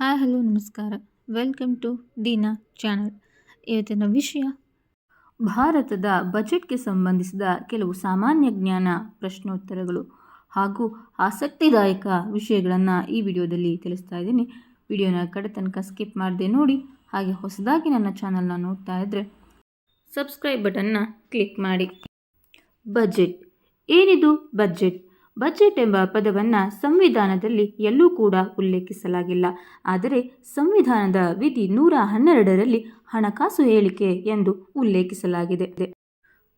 Hi, hello, namaskara. Welcome to Deena channel. ಇವತ್ತಿನ ವಿಷಯ, ಭಾರತದ ಬಜೆಟ್ಗೆ ಸಂಬಂಧಿಸಿದ ಕೆಲವು ಸಾಮಾನ್ಯ ಜ್ಞಾನ ಪ್ರಶ್ನೋತ್ತರಗಳು ಹಾಗೂ ಆಸಕ್ತಿದಾಯಕ ವಿಷಯಗಳನ್ನು ಈ ವಿಡಿಯೋದಲ್ಲಿ ತಿಳಿಸ್ತಾ ಇದ್ದೀನಿ. ವಿಡಿಯೋನ ಕಡೆ ತನಕ ಸ್ಕಿಪ್ ಮಾಡದೆ ನೋಡಿ, ಹಾಗೆ ಹೊಸದಾಗಿ ನನ್ನ ಚಾನಲ್ನ ನೋಡ್ತಾ ಇದ್ದರೆ ಸಬ್ಸ್ಕ್ರೈಬ್ ಬಟನ್ನ ಕ್ಲಿಕ್ ಮಾಡಿ. ಬಜೆಟ್, ಏನಿದು ಬಜೆಟ್? ಬಜೆಟ್ ಎಂಬ ಪದವನ್ನು ಸಂವಿಧಾನದಲ್ಲಿ ಎಲ್ಲೂ ಕೂಡ ಉಲ್ಲೇಖಿಸಲಾಗಿಲ್ಲ. ಆದರೆ ಸಂವಿಧಾನದ ವಿಧಿ ನೂರ ಹನ್ನೆರಡರಲ್ಲಿ ಹಣಕಾಸು ಹೇಳಿಕೆ ಎಂದು ಉಲ್ಲೇಖಿಸಲಾಗಿದೆ.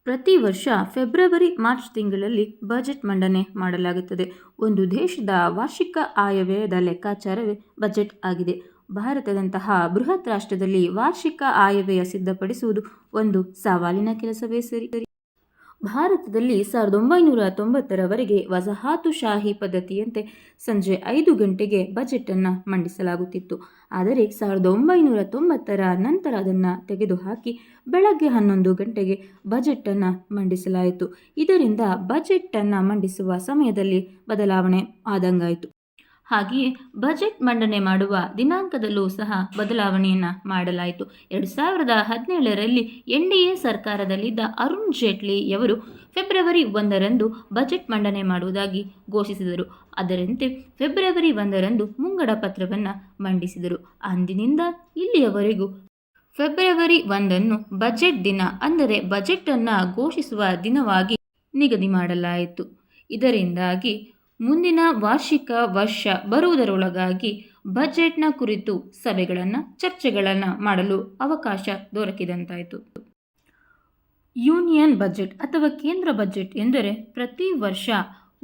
ಪ್ರತಿ ವರ್ಷ ಫೆಬ್ರವರಿ, ಮಾರ್ಚ್ ತಿಂಗಳಲ್ಲಿ ಬಜೆಟ್ ಮಂಡನೆ ಮಾಡಲಾಗುತ್ತದೆ. ಒಂದು ದೇಶದ ವಾರ್ಷಿಕ ಆಯವ್ಯಯದ ಲೆಕ್ಕಾಚಾರವೇ ಬಜೆಟ್ ಆಗಿದೆ. ಭಾರತದಂತಹ ಬೃಹತ್ ರಾಷ್ಟ್ರದಲ್ಲಿ ವಾರ್ಷಿಕ ಆಯವ್ಯಯ ಸಿದ್ಧಪಡಿಸುವುದು ಒಂದು ಸವಾಲಿನ ಕೆಲಸವೇ ಸರಿ. ಭಾರತದಲ್ಲಿ ಸಾವಿರದ ಒಂಬೈನೂರ ತೊಂಬತ್ತರವರೆಗೆ ವಸಾಹತುಶಾಹಿ ಪದ್ಧತಿಯಂತೆ ಸಂಜೆ ಐದು ಗಂಟೆಗೆ ಬಜೆಟನ್ನು ಮಂಡಿಸಲಾಗುತ್ತಿತ್ತು. ಆದರೆ ಸಾವಿರದ ಒಂಬೈನೂರ ತೊಂಬತ್ತರ ನಂತರ ಅದನ್ನು ತೆಗೆದುಹಾಕಿ ಬೆಳಗ್ಗೆ ಹನ್ನೊಂದು ಗಂಟೆಗೆ ಬಜೆಟನ್ನು ಮಂಡಿಸಲಾಯಿತು. ಇದರಿಂದ ಬಜೆಟನ್ನು ಮಂಡಿಸುವ ಸಮಯದಲ್ಲಿ ಬದಲಾವಣೆ ಆದಂಗಾಯಿತು. ಹಾಗೆಯೇ ಬಜೆಟ್ ಮಂಡನೆ ಮಾಡುವ ದಿನಾಂಕದಲ್ಲೂ ಸಹ ಬದಲಾವಣೆಯನ್ನು ಮಾಡಲಾಯಿತು. ಎರಡು ಸಾವಿರದ ಹದಿನೇಳರಲ್ಲಿ ಎನ್ ಡಿ ಎ ಸರ್ಕಾರದಲ್ಲಿದ್ದ ಅರುಣ್ ಜೇಟ್ಲಿಯವರು ಫೆಬ್ರವರಿ ಒಂದರಂದು ಬಜೆಟ್ ಮಂಡನೆ ಮಾಡುವುದಾಗಿ ಘೋಷಿಸಿದರು. ಅದರಂತೆ ಫೆಬ್ರವರಿ ಒಂದರಂದು ಮುಂಗಡ ಪತ್ರವನ್ನು ಮಂಡಿಸಿದರು. ಅಂದಿನಿಂದ ಇಲ್ಲಿಯವರೆಗೂ ಫೆಬ್ರವರಿ ಒಂದನ್ನು ಬಜೆಟ್ ದಿನ ಅಂದರೆ ಬಜೆಟನ್ನು ಘೋಷಿಸುವ ದಿನವಾಗಿ ನಿಗದಿ ಮಾಡಲಾಯಿತು. ಇದರಿಂದಾಗಿ ಮುಂದಿನ ವಾರ್ಷಿಕ ವರ್ಷ ಬರುವುದರೊಳಗಾಗಿ ಬಜೆಟ್ನ ಕುರಿತು ಸಭೆಗಳನ್ನು, ಚರ್ಚೆಗಳನ್ನು ಮಾಡಲು ಅವಕಾಶ ದೊರಕಿದಂತಾಯಿತು. ಯೂನಿಯನ್ ಬಜೆಟ್ ಅಥವಾ ಕೇಂದ್ರ ಬಜೆಟ್ ಎಂದರೆ ಪ್ರತಿ ವರ್ಷ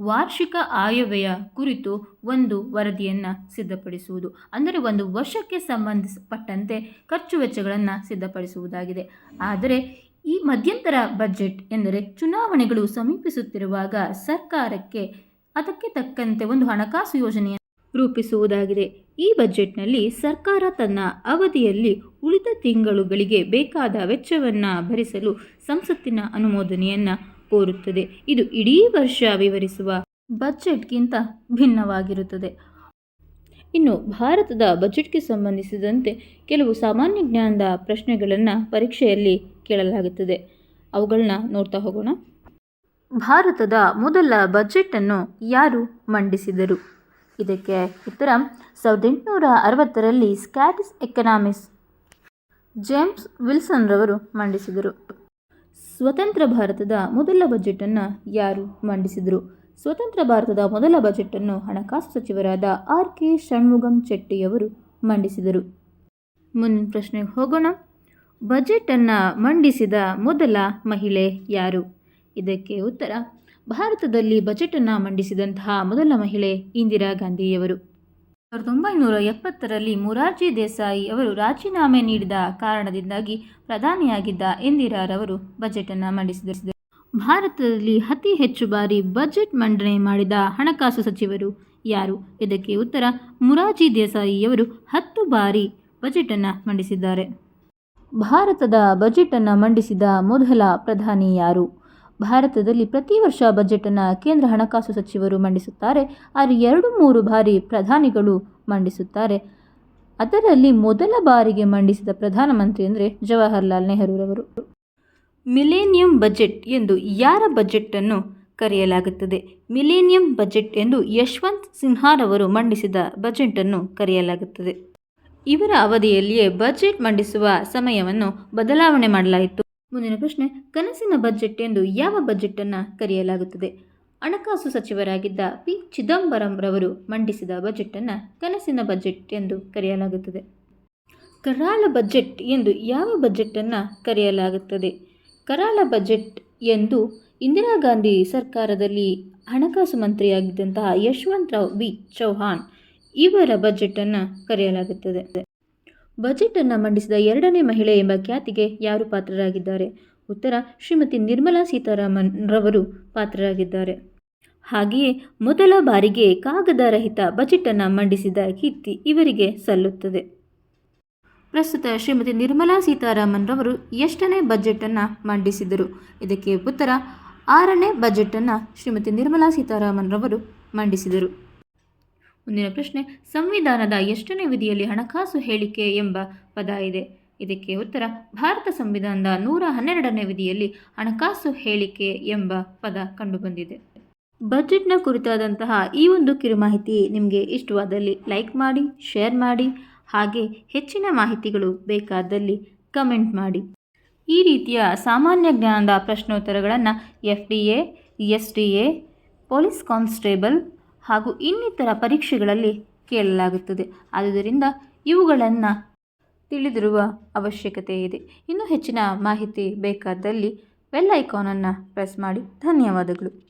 ವಾರ್ಷಿಕ ಆಯವ್ಯಯ ಕುರಿತು ಒಂದು ವರದಿಯನ್ನು ಸಿದ್ಧಪಡಿಸುವುದು. ಅಂದರೆ ಒಂದು ವರ್ಷಕ್ಕೆ ಸಂಬಂಧಪಟ್ಟಂತೆ ಖರ್ಚು ವೆಚ್ಚಗಳನ್ನು ಸಿದ್ಧಪಡಿಸುವುದಾಗಿದೆ. ಆದರೆ ಈ ಮಧ್ಯಂತರ ಬಜೆಟ್ ಎಂದರೆ ಚುನಾವಣೆಗಳು ಸಮೀಪಿಸುತ್ತಿರುವಾಗ ಸರ್ಕಾರಕ್ಕೆ ಅದಕ್ಕೆ ತಕ್ಕಂತೆ ಒಂದು ಹಣಕಾಸು ಯೋಜನೆಯನ್ನು ರೂಪಿಸುವುದಾಗಿದೆ. ಈ ಬಜೆಟ್ನಲ್ಲಿ ಸರ್ಕಾರ ತನ್ನ ಅವಧಿಯಲ್ಲಿ ಉಳಿದ ತಿಂಗಳುಗಳಿಗೆ ಬೇಕಾದ ವೆಚ್ಚವನ್ನು ಭರಿಸಲು ಸಂಸತ್ತಿನ ಅನುಮೋದನೆಯನ್ನು ಕೋರುತ್ತದೆ. ಇದು ಇಡೀ ವರ್ಷ ವಿವರಿಸುವ ಬಜೆಟ್ಗಿಂತ ಭಿನ್ನವಾಗಿರುತ್ತದೆ. ಇನ್ನು ಭಾರತದ ಬಜೆಟ್ಗೆ ಸಂಬಂಧಿಸಿದಂತೆ ಕೆಲವು ಸಾಮಾನ್ಯ ಜ್ಞಾನದ ಪ್ರಶ್ನೆಗಳನ್ನು ಪರೀಕ್ಷೆಯಲ್ಲಿ ಕೇಳಲಾಗುತ್ತದೆ. ಅವುಗಳನ್ನ ನೋಡ್ತಾ ಹೋಗೋಣ. ಭಾರತದ ಮೊದಲ ಬಜೆಟನ್ನು ಯಾರು ಮಂಡಿಸಿದರು? ಇದಕ್ಕೆ ಉತ್ತರ, ಸಾವಿರದ ಎಂಟುನೂರ ಅರವತ್ತರಲ್ಲಿ ಸ್ಕ್ಯಾಟಿಸ್ ಎಕನಾಮಿಸ್ ಜೇಮ್ಸ್ ವಿಲ್ಸನ್ ರವರು ಮಂಡಿಸಿದರು. ಸ್ವತಂತ್ರ ಭಾರತದ ಮೊದಲ ಬಜೆಟನ್ನು ಯಾರು ಮಂಡಿಸಿದರು? ಸ್ವತಂತ್ರ ಭಾರತದ ಮೊದಲ ಬಜೆಟನ್ನು ಹಣಕಾಸು ಸಚಿವರಾದ ಆರ್ ಕೆ ಷಣ್ಮುಗಂ ಚೆಟ್ಟಿಯವರು ಮಂಡಿಸಿದರು. ಮುಂದಿನ ಪ್ರಶ್ನೆಗೆ ಹೋಗೋಣ. ಬಜೆಟನ್ನು ಮಂಡಿಸಿದ ಮೊದಲ ಮಹಿಳೆ ಯಾರು? ಇದಕ್ಕೆ ಉತ್ತರ, ಭಾರತದಲ್ಲಿ ಬಜೆಟನ್ನು ಮಂಡಿಸಿದಂತಹ ಮೊದಲ ಮಹಿಳೆ ಇಂದಿರಾ ಗಾಂಧಿಯವರು. ಸಾವಿರದ ಒಂಬೈನೂರ ಎಪ್ಪತ್ತರಲ್ಲಿ ಮೊರಾರ್ಜಿ ದೇಸಾಯಿ ಅವರು ರಾಜೀನಾಮೆ ನೀಡಿದ ಕಾರಣದಿಂದಾಗಿ ಪ್ರಧಾನಿಯಾಗಿದ್ದ ಇಂದಿರಾರವರು ಬಜೆಟನ್ನು ಮಂಡಿಸಿದರು. ಭಾರತದಲ್ಲಿ ಅತಿ ಹೆಚ್ಚು ಬಾರಿ ಬಜೆಟ್ ಮಂಡನೆ ಮಾಡಿದ ಹಣಕಾಸು ಸಚಿವರು ಯಾರು? ಇದಕ್ಕೆ ಉತ್ತರ, ಮುರಾರ್ಜಿ ದೇಸಾಯಿಯವರು ಹತ್ತು ಬಾರಿ ಬಜೆಟನ್ನು ಮಂಡಿಸಿದ್ದಾರೆ. ಭಾರತದ ಬಜೆಟನ್ನು ಮಂಡಿಸಿದ ಮೊದಲ ಪ್ರಧಾನಿ ಯಾರು? ಭಾರತದಲ್ಲಿ ಪ್ರತಿ ವರ್ಷ ಬಜೆಟನ್ನು ಕೇಂದ್ರ ಹಣಕಾಸು ಸಚಿವರು ಮಂಡಿಸುತ್ತಾರೆ. ಆದರೆ ಎರಡು ಮೂರು ಬಾರಿ ಪ್ರಧಾನಿಗಳು ಮಂಡಿಸುತ್ತಾರೆ. ಅದರಲ್ಲಿ ಮೊದಲ ಬಾರಿಗೆ ಮಂಡಿಸಿದ ಪ್ರಧಾನಮಂತ್ರಿ ಅಂದರೆ ಜವಾಹರ್ಲಾಲ್ ನೆಹರೂರವರು. ಮಿಲೇನಿಯಂ ಬಜೆಟ್ ಎಂದು ಯಾರ ಬಜೆಟನ್ನು ಕರೆಯಲಾಗುತ್ತದೆ? ಮಿಲೇನಿಯಂ ಬಜೆಟ್ ಎಂದು ಯಶವಂತ್ ಸಿನ್ಹಾರವರು ಮಂಡಿಸಿದ ಬಜೆಟನ್ನು ಕರೆಯಲಾಗುತ್ತದೆ. ಇವರ ಅವಧಿಯಲ್ಲಿಯೇ ಬಜೆಟ್ ಮಂಡಿಸುವ ಸಮಯವನ್ನು ಬದಲಾವಣೆ ಮಾಡಲಾಯಿತು. ಮುಂದಿನ ಪ್ರಶ್ನೆ, ಕನಸಿನ ಬಜೆಟ್ ಎಂದು ಯಾವ ಬಜೆಟನ್ನು ಕರೆಯಲಾಗುತ್ತದೆ? ಹಣಕಾಸು ಸಚಿವರಾಗಿದ್ದ ಪಿ. ಚಿದಂಬರಂ ರವರು ಮಂಡಿಸಿದ ಬಜೆಟನ್ನು ಕನಸಿನ ಬಜೆಟ್ ಎಂದು ಕರೆಯಲಾಗುತ್ತದೆ. ಕರಾಳ ಬಜೆಟ್ ಎಂದು ಯಾವ ಬಜೆಟನ್ನು ಕರೆಯಲಾಗುತ್ತದೆ? ಕರಾಳ ಬಜೆಟ್ ಎಂದು ಇಂದಿರಾ ಗಾಂಧಿ ಸರ್ಕಾರದಲ್ಲಿ ಹಣಕಾಸು ಮಂತ್ರಿಯಾಗಿದ್ದಂತಹ ಯಶವಂತರಾವ್ ಬಿ. ಚೌಹಾಣ್ ಇವರ ಬಜೆಟನ್ನು ಕರೆಯಲಾಗುತ್ತದೆ. ಬಜೆಟನ್ನು ಮಂಡಿಸಿದ ಎರಡನೇ ಮಹಿಳೆ ಎಂಬ ಖ್ಯಾತಿಗೆ ಯಾರು ಪಾತ್ರರಾಗಿದ್ದಾರೆ? ಉತ್ತರ, ಶ್ರೀಮತಿ ನಿರ್ಮಲಾ ಸೀತಾರಾಮನ್ ರವರು ಪಾತ್ರರಾಗಿದ್ದಾರೆ. ಹಾಗೆಯೇ ಮೊದಲ ಬಾರಿಗೆ ಕಾಗದ ರಹಿತ ಬಜೆಟನ್ನು ಮಂಡಿಸಿದ ಕೀರ್ತಿ ಇವರಿಗೆ ಸಲ್ಲುತ್ತದೆ. ಪ್ರಸ್ತುತ ಶ್ರೀಮತಿ ನಿರ್ಮಲಾ ಸೀತಾರಾಮನ್ ರವರು ಎಷ್ಟನೇ ಬಜೆಟನ್ನು ಮಂಡಿಸಿದರು? ಇದಕ್ಕೆ ಉತ್ತರ, ಆರನೇ ಬಜೆಟನ್ನು ಶ್ರೀಮತಿ ನಿರ್ಮಲಾ ಸೀತಾರಾಮನ್ ರವರು ಮಂಡಿಸಿದರು. ಮುಂದಿನ ಪ್ರಶ್ನೆ, ಸಂವಿಧಾನದ ಎಷ್ಟನೇ ವಿಧಿಯಲ್ಲಿ ಹಣಕಾಸು ಹೇಳಿಕೆ ಎಂಬ ಪದ ಇದೆ. ಇದಕ್ಕೆ ಉತ್ತರ, ಭಾರತ ಸಂವಿಧಾನದ ನೂರ ಹನ್ನೆರಡನೇ ವಿಧಿಯಲ್ಲಿ ಹಣಕಾಸು ಹೇಳಿಕೆ ಎಂಬ ಪದ ಕಂಡುಬಂದಿದೆ. ಬಜೆಟ್ನ ಕುರಿತಾದಂತಹ ಈ ಒಂದು ಕಿರು ಮಾಹಿತಿ ನಿಮಗೆ ಇಷ್ಟವಾದಲ್ಲಿ ಲೈಕ್ ಮಾಡಿ, ಶೇರ್ ಮಾಡಿ, ಹಾಗೆ ಹೆಚ್ಚಿನ ಮಾಹಿತಿಗಳು ಬೇಕಾದಲ್ಲಿ ಕಮೆಂಟ್ ಮಾಡಿ. ಈ ರೀತಿಯ ಸಾಮಾನ್ಯ ಜ್ಞಾನದ ಪ್ರಶ್ನೋತ್ತರಗಳನ್ನು F D A, S D A, police constable ಹಾಗೂ ಇನ್ನಿತರ ಪರೀಕ್ಷೆಗಳಲ್ಲಿ ಕೇಳಲಾಗುತ್ತದೆ. ಆದುದರಿಂದ ಇವುಗಳನ್ನು ತಿಳಿದಿರುವ ಅವಶ್ಯಕತೆ ಇದೆ. ಇನ್ನೂ ಹೆಚ್ಚಿನ ಮಾಹಿತಿ ಬೇಕಾದಲ್ಲಿ ಬೆಲ್ ಐಕಾನನ್ನು ಪ್ರೆಸ್ ಮಾಡಿ. ಧನ್ಯವಾದಗಳು.